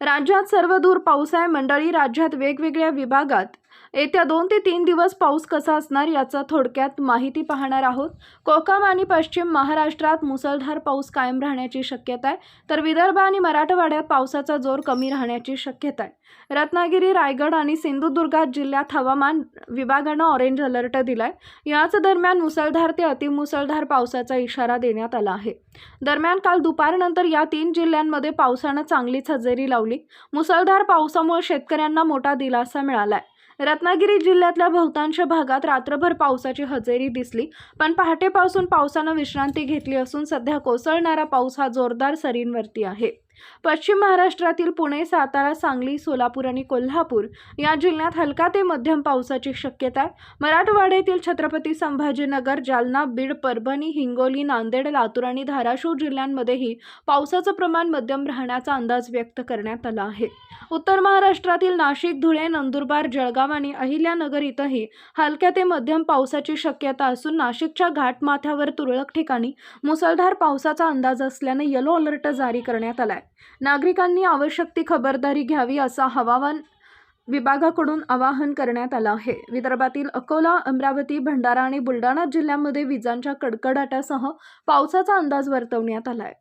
राज्यात सर्वदूर पाऊस आहे. मंडळी राज्यात वेगवेगळ्या विभागात येत्या दोन ते तीन दिवस पाऊस कसा असणार याचा थोडक्यात माहिती पाहणार आहोत. कोकण आणि पश्चिम महाराष्ट्रात मुसळधार पाऊस कायम राहण्याची शक्यता आहे. तर विदर्भ आणि मराठवाड्यात पावसाचा जोर कमी राहण्याची शक्यता आहे. रत्नागिरी रायगड आणि सिंधुदुर्गात जिल्ह्यात हवामान विभागानं ऑरेंज अलर्ट दिलाय. याच दरम्यान मुसळधार ते अतिमुसळधार पावसाचा इशारा देण्यात आला आहे. दरम्यान काल दुपारनंतर या तीन जिल्ह्यांमध्ये पावसानं चांगलीच हजेरी लावली. मुसळधार पावसामुळे शेतकऱ्यांना मोठा दिलासा मिळालाय. रत्नागिरी जिल्ह्यातल्या बहुतांश भागात रात्रभर पावसाची हजेरी दिसली पण पहाटेपासून पावसानं विश्रांती घेतली असून सध्या कोसळणारा पाऊस हा जोरदार सरींवरती आहे. पश्चिम महाराष्ट्रातील पुणे सातारा सांगली सोलापूर आणि कोल्हापूर या जिल्ह्यात हलका ते मध्यम पावसाची शक्यता आहे. मराठवाड्यातील छत्रपती संभाजीनगर जालना बीड परभणी हिंगोली नांदेड लातूर आणि धाराशिव जिल्ह्यांमध्येही पावसाचं प्रमाण मध्यम राहण्याचा अंदाज व्यक्त करण्यात आला आहे. उत्तर महाराष्ट्रातील नाशिक धुळे नंदुरबार जळगाव आणि अहिल्यानगर इथंही हलक्या ते मध्यम पावसाची शक्यता असून नाशिकच्या घाटमाथ्यावर तुरळक ठिकाणी मुसळधार पावसाचा अंदाज असल्यानं येलो अलर्ट जारी करण्यात आलाय. नागरिकांनी आवश्यक ती खबरदारी घ्यावी असा हवामान विभागाकडून आवाहन करण्यात आलं आहे. विदर्भातील अकोला अमरावती भंडारा आणि बुलढाणा जिल्ह्यामध्ये विजांच्या कडकडाटासह पावसाचा अंदाज वर्तवण्यात आलाय.